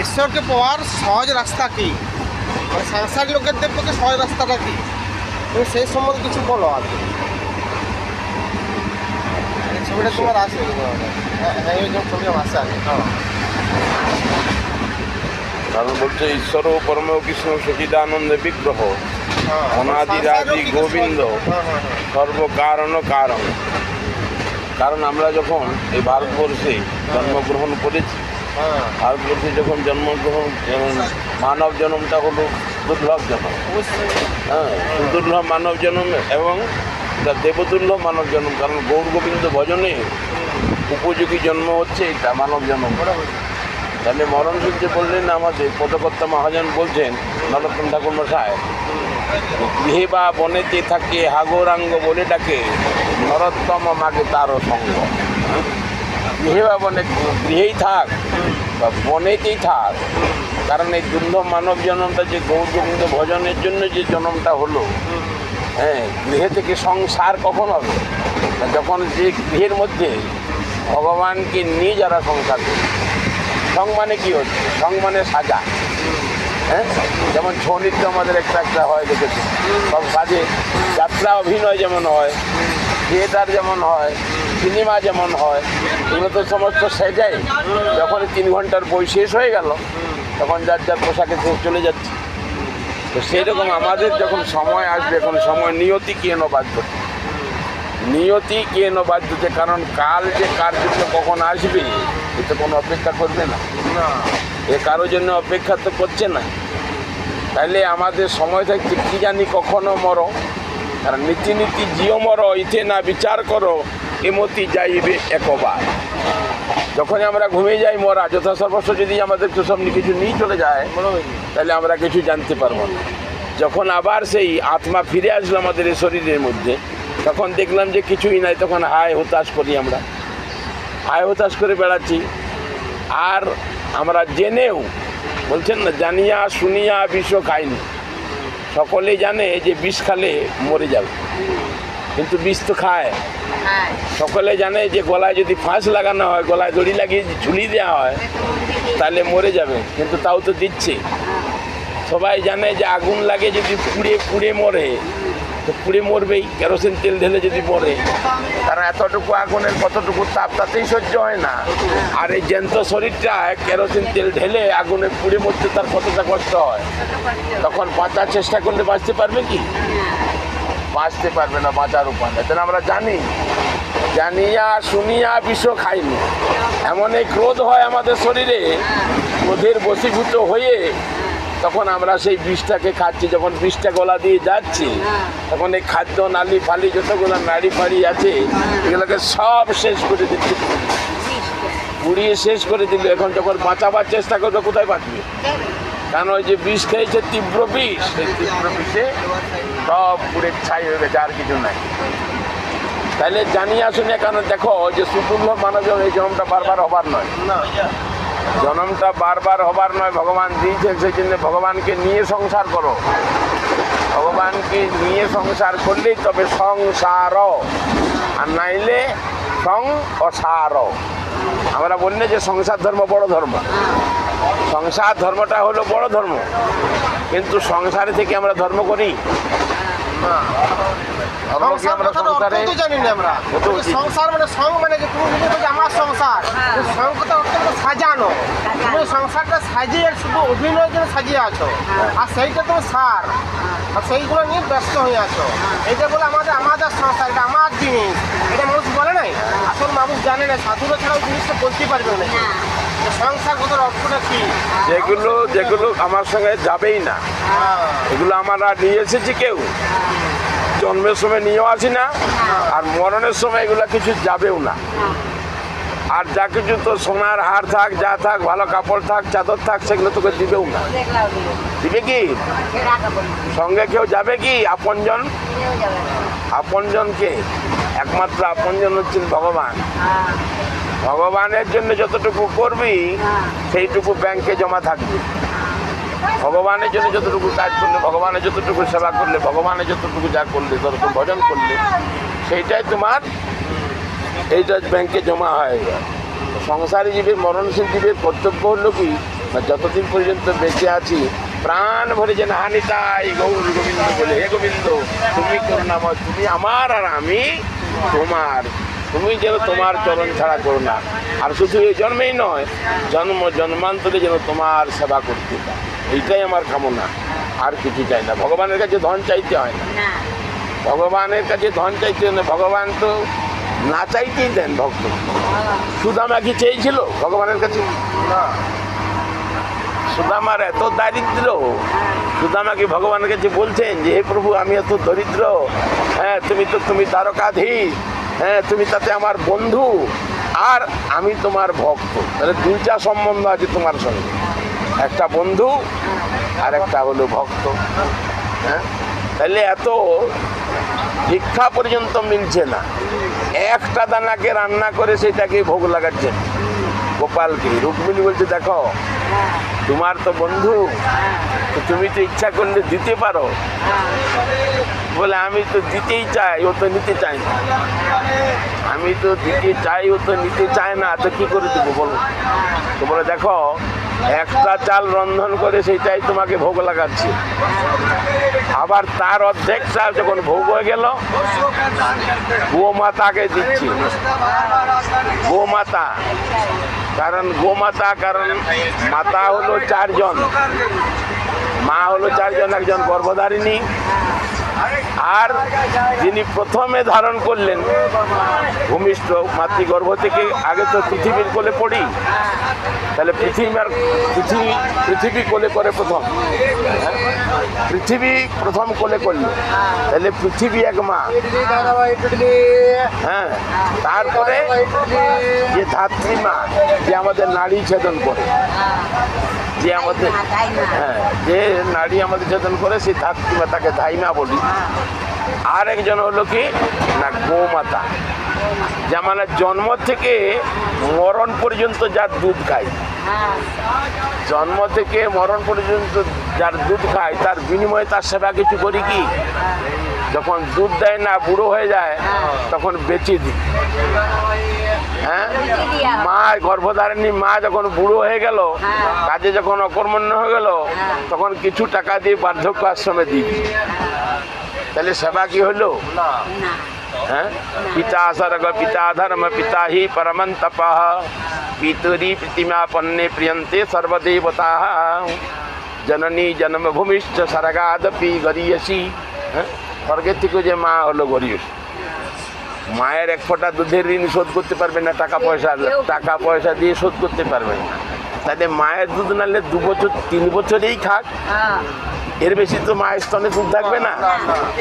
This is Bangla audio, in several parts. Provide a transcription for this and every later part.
ঈশ্বরকে পাওয়ার সহজ রাস্তা কি? মানে সাংসারিক লোকেদের পক্ষে সহজ রাস্তাটা কি? তুমি সেই সম্বন্ধে কিছু বলো আর কি। ছবিটা তোমার আছে হ্যাঁ হ্যাঁ এই যে ছবি আমার আছে আগে কারণ বলছে ঈশ্বর ও পরম কৃষ্ণ সচিদানন্দ বিগ্রহ। হ্যাঁ গোবিন্দ। হ্যাঁ হ্যাঁ হ্যাঁ। সর্বকারণ কারণ। কারণ আমরা যখন এই ভারতবর্ষে জন্মগ্রহণ করেছি হ্যাঁ। ভারতবর্ষে যখন জন্মগ্রহণ মানব জন্মটা হলো দুর্লভ জন্ম। হ্যাঁ সুদুর্লভ মানব জন্ম এবং দেবদুর্লভ মানব জন্ম, কারণ গৌর গোবিন্দ ভজনে উপযোগী জন্ম হচ্ছে এটা, মানব জন্ম। তাহলে মরণশীল যে বললেন আমাদের, পদকর্তা মহাজন বলছেন, নরোত্তম ঠাকুর মশাই গৃহে বা বনেতে থাকে হাগরাঙ্গ বলে ডাকে, নরোত্তম মাকে তারও সঙ্গ। গৃহে বা বনে, গৃহেই থাক। বনেতেই থাক। কারণ এই দুর্লভ মানব জন্মটা যে গৌর গোবিন্দ ভজনের জন্য যে জন্মটা হলো হ্যাঁ গৃহে থেকে সংসার কখন হবে? যখন যে গৃহের মধ্যে ভগবানকে নিয়ে যারা সংসার করে সং মানে কি হচ্ছে? সং মানে সাজা। হ্যাঁ যেমন ছৌ নৃত্য আমাদের একটা একটা হয়, দেখেছি। সব সাজে। যাত্রা অভিনয় যেমন হয়, থিয়েটার যেমন হয় সিনেমা যেমন হয় এগুলো তো সমস্ত সেজাই। যখন তিন ঘণ্টার বই শেষ হয়ে গেল তখন যার যার পোশাকে চলে যাচ্ছে। তো সেই রকম আমাদের যখন সময় আসবে এখন সময় নিয়তি কে বাধ্য? নিয়তি কে বাধ্যতে কারণ কাল যে কার জন্য কখন আসবে এতে কোনো অপেক্ষা করবে না। না। এ কারোর জন্য অপেক্ষা তো করছে না। তাইলে আমাদের সময় থাকছে কি জানি কখনো মরো? কারণ নীতি নীতি জিও মরো ইথে না বিচার করো। এমতি যাইবে একবার। যখনই আমরা ঘুমিয়ে যাই মরা যথা সর্বস্ব যদি আমাদের সব কিছু নিয়ে চলে যায়, তাহলে আমরা কিছু জানতে পারব না। যখন আবার সেই আত্মা ফিরে আসলো আমাদের এই শরীরের মধ্যে, তখন দেখলাম যে কিছুই নাই, তখন হায় হতাশ করি আমরা। হায় হতাশ করে বেড়াচ্ছি। আর আমরা জেনেও, বলছেন না, জানিয়া শুনিয়া বিষ খাইনি। সকলেই জানে যে বিষ খালে মরে যাবে। কিন্তু বিষ তো খায়। সকলে জানে যে গলায় যদি ফাঁস লাগানো হয় গলায় দড়ি লাগিয়ে ঝুলি দেওয়া হয় তাহলে মরে যাবে কিন্তু তাও তো দিচ্ছে। সবাই জানে যে আগুন লাগে যদি পুড়ে পুড়ে মরে তো পুড়ে মরবেই কেরোসিন তেল ঢেলে যদি মরে। কারণ এতটুকু আগুনের কতটুকু তাপ তাতেই সহ্য হয় না। আর এই জ্যান্ত শরীরটা কেরোসিন তেল ঢেলে আগুনে পুড়ে মরতে তার কতটা কষ্ট হয়? তখন বাঁচার চেষ্টা করলে বাঁচতে পারবে কি? বাঁচতে পারবে না বাঁচার উপায় নেই। আমরা জানি, জানিয়া শুনিয়া বিষ খাইনি। এমন এই ক্রোধ হয় আমাদের শরীরে ক্রোধের বশীভূত হয়ে তখন আমরা সেই বিষটাকে খাচ্ছি। যখন বিষটা গলা দিয়ে যাচ্ছি, তখন এই খাদ্য, নালি, ফালি যতগুলো নাড়ি ফাড়ি আছে, এগুলোকে সব শেষ করে দিচ্ছে। পুড়িয়ে শেষ করে দিল। এখন যখন বাঁচাবার চেষ্টা করবে, কোথায় বাঁচবে? কারণ ওই যে বিষ খেয়েছে, তীব্র বিষ। সেই তীব্র বিষে সব পুড়ে ছাই হয়ে গেছে, আর কিছু নাই। তাহলে জানিয়ে আসুন কেন দেখো যে সুদুর্লভ মানব এই জন্মটা বারবার হবার নয়। জন্মটা বারবার হবার নয়, ভগবান দিয়েছেন সেই জন্য ভগবানকে নিয়ে সংসার করো। ভগবানকে নিয়ে সংসার করলেই তবে সংসার। আর নাইলে সং অসার আমরা বললে যে সংসার ধর্ম বড় ধর্ম। সংসার ধর্মটা হলো বড় ধর্ম। কিন্তু সংসারে থেকে আমরা ধর্ম করি। সংসার আমরা কথাটা তো জানি না আমরা। কত সংসার মানে সং মানে কি তুমি আমার সংসার কথা সাজানো। তুমি সংসারটা সাজিয়ে শুধু অভিনয়ের জন্য সাজিয়ে আছো। আর সেইটা তুমি সার। আর সেইগুলো নিয়ে ব্যস্ত হয়ে আছো। এইটা বলে আমাদের আমাদের সংসার এটা আমার জিনিস। এটা মানুষ বলে নাই? আসল মানুষ জানে না। সাধুরা ছাড়া ওই জিনিসটা বলতে পারবে না। যেগুলো যেগুলো আমার সঙ্গে যাবেই না। হ্যাঁ, এগুলো আমরা নিয়ে এসেছি কেউ। জন্মের সময় নিয়েও আসি না আর মরণের সময় এগুলো কিছু যাবেও না। আর যা কিছু তো সোনার হার থাক যা থাক ভালো কাপড় থাক চাদর থাক সেগুলো তোকে দিবেও না। দিবে কি? সঙ্গে কেউ যাবে কি? আপনজন? আপনজনকে একমাত্র আপনজন হচ্ছেন ভগবান। ভগবানের জন্য যতটুকু করবি, সেইটুকু ব্যাংকে জমা থাকবে। ভগবানের জন্য যতটুকু কাজ করলে, ভগবানের যতটুকু সেবা করলে, ভগবানের যতটুকু যা করলে ততটুকু ভজন করলে, সেইটাই তোমার, এইটা ব্যাংকে জমা হয়। সংসারী জীবের, মরণশীল জীবের কর্তব্য হলো কি? যতদিন পর্যন্ত বেঁচে আছি, প্রাণ ভরে যেন হানিতাই গৌর গোবিন্দ বলে, হে গোবিন্দ, তুমি করুণাময়, তুমি আমার আর আমি তোমার। তুমি যেন তোমার চরণ ছাড়া করো না। আর শুধু এই জন্মেই নয় জন্ম জন্মান্তরে যেন তোমার সেবা করতে। এইটাই আমার কামনা। আর কিছু চাই না। ভগবানের কাছে ধন চাইতে হয় না। ভগবানের কাছে ধন চাইতে হয় না। ভগবান তো না চাইতেই দেন ভক্ত। সুদামা কি চেয়েছিল ভগবানের কাছে? না সুদামার এত দারিদ্র। সুদামা কি ভগবানের কাছে বলছেন যে হে প্রভু আমি এত দরিদ্র। হ্যাঁ তুমি তো তুমি দ্বারকাধীশ। হ্যাঁ তুমি তাতে আমার বন্ধু আর আমি তোমার ভক্ত। তাহলে দুইটা সম্বন্ধ আছে তোমার সঙ্গে। একটা বন্ধু আর একটা হলো ভক্ত। হ্যাঁ? তাহলে এত ভিক্ষা পর্যন্ত মিলছে না। একটা দানাকে রান্না করে সেটাকে ভোগ লাগাচ্ছেন গোপালকে, রুক্মিণী বলছে, দেখো, তোমার তো বন্ধু তুমি তো ইচ্ছা করলে দিতে পারো। বলে, আমি তো দিতেই চাই, ও তো নিতে চাই না। আমি তো দিতে চাই, ও তো নিতে চায় না, তো কি করে দেবো বলো? তো বলে, দেখো, একটা চাল রন্ধন করে সেইটাই তোমাকে ভোগ লাগাচ্ছে। আবার তার অর্ধেক চাল যখন ভোগ হয়ে গেল, গোমাতাকে দিচ্ছি। গোমাতা, কারণ গোমাতা, কারণ মাতা হলো চারজন। মা হলো চারজন, একজন গর্ভধারিণী। আর যিনি প্রথমে ধারণ করলেন, ভূমিষ্ঠ মাতৃগর্ভ থেকে আগে তো পৃথিবীর কোলে পড়ি, তাহলে পৃথিবী পৃথিবীর পৃথিবী পৃথিবী কোলে করে প্রথম হ্যাঁ? পৃথিবী প্রথম কোলে করল, তাহলে পৃথিবী এক মা হ্যাঁ তারপরে যে ধাত্রী মা, যে আমাদের নারী ছেদন করে, যে আমাদের হ্যাঁ যে নারী আমাদের ছেদন করে, সেই ধাত্রী মা তাকে ধাইমা বলি আর একজন হলো কি? না, গোমাতা। যে মানে জন্ম থেকে মরণ পর্যন্ত যার দুধ খায়। জন্ম থেকে মরণ পর্যন্ত যার দুধ খায়, তার বিনিময়ে তার সেবা কিছু করি কি? যখন দুধ দেয় না, বুড়ো হয়ে যায়, তখন বেচে দিই। হ্যাঁ? মা, গর্ভধারিণী মা যখন বুড়ো হয়ে গেল, কাজে যখন অকর্মণ্য হয়ে গেল, তখন কিছু টাকা দিয়ে বার্ধক্য আশ্রমে দিই। তাহলে সেবা কি হলো? হ্যাঁ? পিতা সর্গ পিতা ধর্ম পিতা হি পরমন পিতরি প্রতিমা পন্নে প্রিয়ন্তে সর্বদেবতা। জননী জন্মভূমিষ্ঠ সর্গাদপি গরিয়সি। হ্যাঁ? স্বর্গের থেকে যে মা হলো গরিয়সী। মায়ের এক ফোঁটা দুধের ঋণ শোধ করতে পারবে না টাকা পয়সা টাকা পয়সা দিয়ে শোধ করতে পারবে না। তাহলে মায়ের দুধ নালে দু বছর তিন বছরেই খাক। এর বেশি তো মায়ের স্তনে দুধ থাকবে না।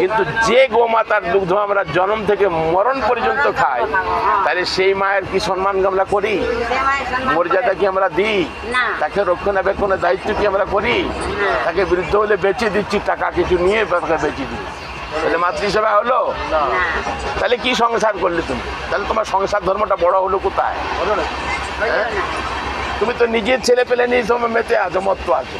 কিন্তু যে গোমাতার দুগ্ধ আমরা জন্ম থেকে মরণ পর্যন্ত খাই তাহলে সেই মায়ের কি সম্মান আমরা করি? মর্যাদা কি আমরা দিই? তাকে রক্ষণাবেক্ষণের দায়িত্ব কি আমরা করি? তাকে বৃদ্ধ হলে বেঁচে দিচ্ছি টাকা কিছু নিয়ে তাকে বেঁচে দিই তাহলে মাতৃসেবা হলো? তাহলে কি সংসার করলে তুমি? তাহলে তোমার সংসার ধর্মটা বড় হলো কোথায়? তুমি তো নিজের ছেলে পেলে নিয়ে তোমার মেতে আছো মত্ত আছো।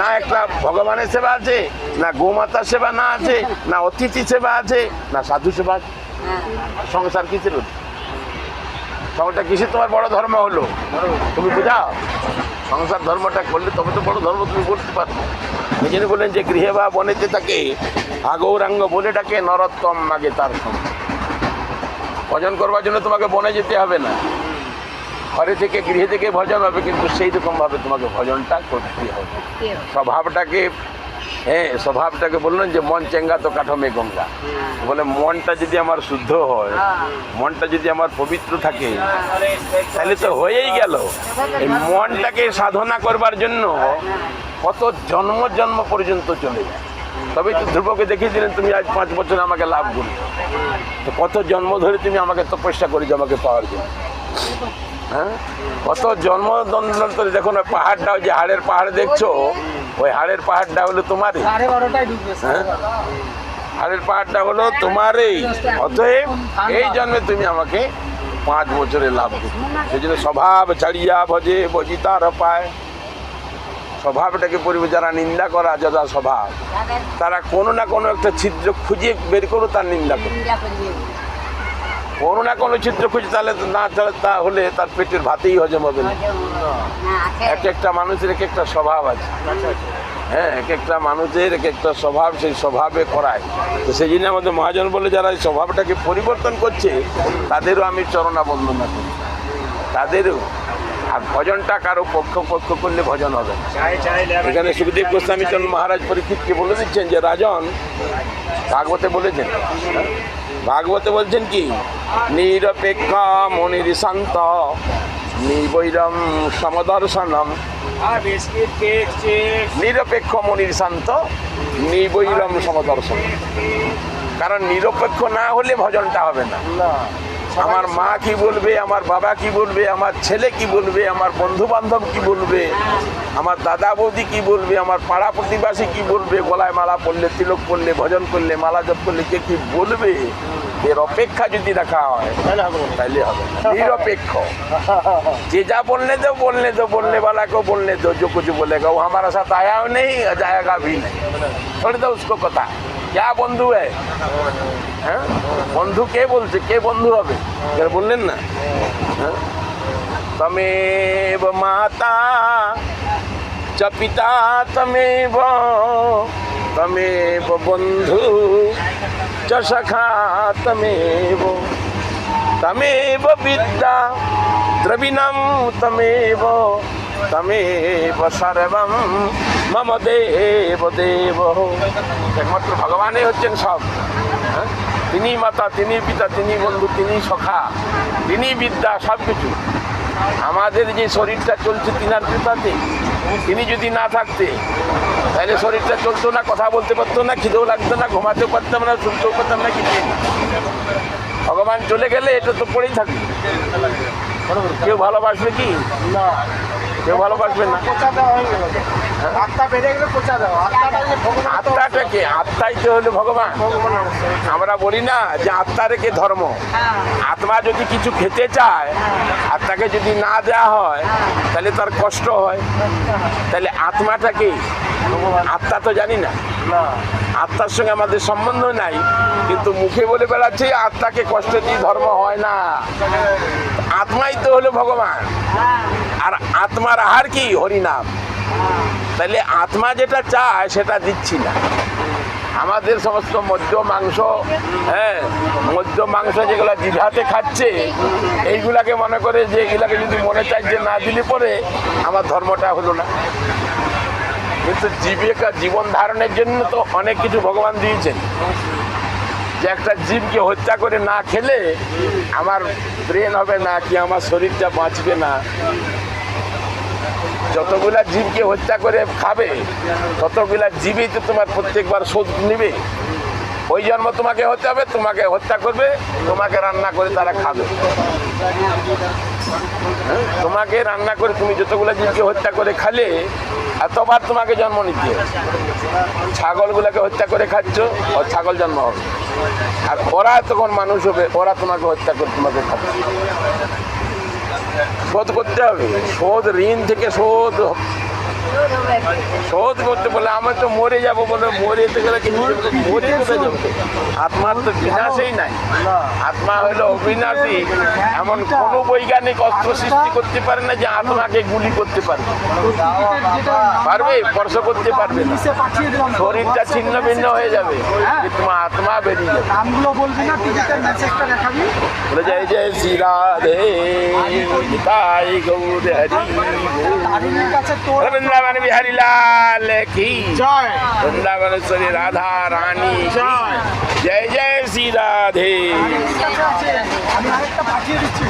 না একটা ভগবানের সেবা আছে, না গোমাতার সেবা না আছে, না অতিথি সেবা আছে, না সাধু সেবা আছে। সংসার কিসের হলো? সংসার কিসে তোমার বড় ধর্ম হলো। তুমি বুঝাও? সংসার ধর্মটা করলে তবে তো বড় ধর্ম তুমি করতে পারবে নিজের বললেন যে গৃহে বা বনেতে তাকে আগৌরাঙ্গ বলে ডাকে, নরোত্তম মাগে তার সঙ্গে। ভজন করবার জন্য তোমাকে বনে যেতে হবে না। ঘরে থেকে গৃহে থেকে ভজন হবে কিন্তু সেই রকমভাবে তোমাকে ভজনটা করতে হবে। স্বভাবটাকে হ্যাঁ স্বভাবটাকে বললেন যে মন চেঙ্গা তো কাঠমে গঙ্গা। বলে মনটা যদি আমার শুদ্ধ হয় মনটা যদি আমার পবিত্র থাকে তাহলে তো হয়েই গেল। এই মনটাকে সাধনা করবার জন্য কত জন্ম জন্ম পর্যন্ত চলে যায়। তবেই তো ধ্রুবকে দেখিয়েছিলেন তুমি আজ পাঁচ বছর আমাকে লাভ করি তো কত জন্ম ধরে তুমি আমাকে তপস্যা করেছ আমাকে পাওয়ার জন্য। হ্যাঁ? কত জন্ম ধরে দেখো না পাহাড়টা ওই যে হাড়ের পাহাড় দেখছ? ওই হাড়ের পাহাড়টা হলো তোমারই। হ্যাঁ? হাড়ের পাহাড়টা হলো তোমারই। অতএব এই জন্মে তুমি আমাকে পাঁচ বছরে লাভ করো। সেই জন্য স্বভাব ছাড়িয়া ভজে বজিতার পায়। স্বভাবটাকে পরিবে যারা নিন্দা করা যথা স্বভাব তারা কোনো না কোনো একটা ছিদ্র খুঁজে বের করো তার নিন্দা করো। কোনো না কোনো চিত্র খুঁজে, তাহলে না, তাহলে তার পেটের ভাতেই হজম হবে না। এক একটা মানুষের এক একটা স্বভাব আছে। হ্যাঁ এক একটা মানুষের এক একটা স্বভাব সেই স্বভাবে করায়। তো সেই জন্য আমাদের মহাজন বলে, যারা এই স্বভাবটাকে পরিবর্তন করছে, তাদেরও আমি চরণা বন্দনা করি। তাদেরও। আর ভজনটা কারও পক্ষ পক্ষ করলে ভজন হবে এখানে সুখদেব গোস্বামী চন্দ্র মহারাজ পরীক্ষিতকে বলে দিচ্ছেন যে, রাজন, ভাগবতে বলেছেন। ভাগবতে বলছেন কি? নিরপেক্ষ মনির শান্ত, নিবৈরম সমদর্শনম। নিরপেক্ষ মনির শান্ত, নিবৈরম সমদর্শন কারণ নিরপেক্ষ না হলে ভজনটা হবে না না। আমার মা কি বলবে আমার বাবা কি বলবে আমার ছেলে কি বলবে আমার বন্ধু বান্ধব কি বলবে আমার দাদা বৌদি কি বলবে আমার পাড়া প্রতিবাসী কি বলবে গলায় মালা পড়লে তিলক পড়লে ভজন করলে মালা জপ করলে কে কি বলবে এর অপেক্ষা যদি রাখা হয় তাহলে হবে না। তাইলে হবে না। निरपेक्ष जे जा बोलने दो बोलने दो बोलने वाला को बोलने दो जो कुछ बोलेगा वो हमारा साथ आया नहीं और जाएगा भी नहीं छोड़ दो उसको कथा যা বন্ধু হ্যাঁ? বন্ধু কে বলছে? কে বন্ধু হবে? এরা বললেন না? হ্যাঁ? তমেব মাতা চ পিতা তমেব তমেব বন্ধু চ সখা তমেব বিদ্যা দ্রবিণম তমেব তমেব সর্বম মম দেব দেব। একমাত্র ভগবানই হচ্ছেন সব। হ্যাঁ? তিনি মাতা তিনি পিতা তিনি বন্ধু তিনি সখা তিনি বিদ্যা সব কিছু আমাদের যে শরীরটা চলছে তিনার কৃপাতে তিনি যদি না থাকতে, তাহলে শরীরটা চলতো না, কথা বলতে পারতো না, খিদেও লাগতো না, ঘুমাতেও পারতাম না, শুনতেও পারতাম না, কিছু। ভগবান চলে গেলে এটা তো পড়েই থাকবে। কেউ ভালোবাসবে কি? না কেউ ভালোবাসবে না। হয়ে আত্মাটাকে আত্মাই তো হলো ভগবান। আমরা বলি না যে আত্মা রেখে ধর্ম। আত্মা যদি কিছু খেতে চায় আত্মাকে যদি না দেওয়া হয় তাহলে তার কষ্ট হয়। তাহলে আত্মাটাকে আত্মা তো জানি না। না। আত্মার সঙ্গে আমাদের সম্বন্ধ নাই কিন্তু মুখে বলে বেড়াচ্ছে আত্মাকে কষ্ট দিয়ে ধর্ম হয় না। আত্মাই তো হলো ভগবান। আর আত্মার আহার কি? হরিনাম। তাহলে আত্মা যেটা চায়, সেটা দিচ্ছি না। আমাদের সমস্ত মধ্য মাংস হ্যাঁ মধ্য মাংস যেগুলো জিভাতে খাচ্ছে, এইগুলাকে মনে করে যে এগুলাকে যদি মনে চাই যে না দিলে পরে আমার ধর্মটা হলো না। কিন্তু জীবিকা জীবন ধারণের জন্য তো অনেক কিছু ভগবান দিয়েছেন। যে একটা জীবকে হত্যা করে না খেলে আমার ব্রেন হবে না কি আমার শরীরটা বাঁচবে না। যতগুলা জীবকে হত্যা করে খাবে, ততগুলা জীবই তো তোমার প্রত্যেকবার শোধ নেবে। ওই জন্ম তোমাকে হতে হবে, তোমাকে হত্যা করবে, তোমাকে রান্না করে তারা খাবে। হ্যাঁ? তোমাকে রান্না করে তুমি যতগুলো জীবকে হত্যা করে খালে এতবার তোমাকে জন্ম হবে। ছাগলগুলোকে হত্যা করে খাচ্ছ ও ছাগল জন্ম হবে। আর ওরা তখন মানুষ হবে, ওরা তোমাকে হত্যা করে, তোমাকে খাচ্ছে শোধ করতে হবে। শোধ ঋণ থেকে শোধ শোধ করতে বলে আমি তো মরে যাব বলে মরে যেতে গেলে মরে কোথায় যাব আত্মার তো বিনাশেই নাই। আত্মা হলো অবিনাশী। এমন কোনো বৈজ্ঞানিক অস্ত্র সৃষ্টি করতে পারে না যে আত্মাকে গুলি করতে পারবে। পারবে? স্পর্শ করতে পারবে না। শরীরটা ছিন্ন ভিন্ন হয়ে যাবে। তোমার আত্মা বেরিয়ে যাবে। বলে জয় জয় শ্রী রাধে তাই গৌর হরি। বৃন্দাবন বিহারী লাল কি জয় বৃন্দাবনেশ্বরী রাধা রানী। জয়। জয় জয় শ্রী রাধে আমি আরেকটা পাঠিয়ে দিচ্ছি